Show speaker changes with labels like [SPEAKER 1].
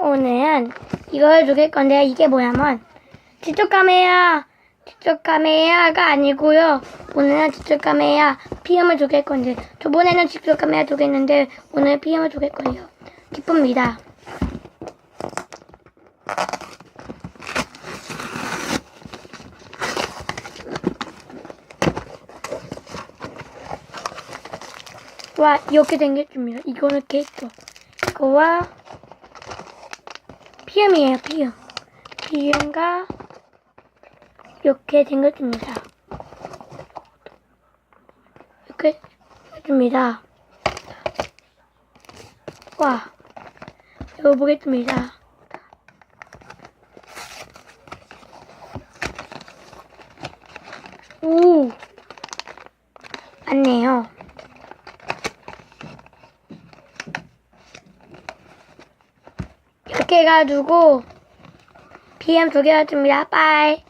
[SPEAKER 1] 오늘은 이걸 죽일 건데요. 이게 뭐냐면 지적 카메라, 지적 카메라가 아니고요. 오늘은 지적 카메라 피임을 죽일 건데 저번에는 지적 카메라 죽였는데 오늘 피임을 죽일 거예요. 기쁩니다. 와 이렇게 생겼습니다. 이거는 케이크. 이거와 피음이에요. 피음. 피음과 이렇게 생겼습니다. 이렇게 생겼습니다. 와 이거 보겠습니다. 오 맞네요. 이렇게 해가지고 두 개였습니다. 빠이.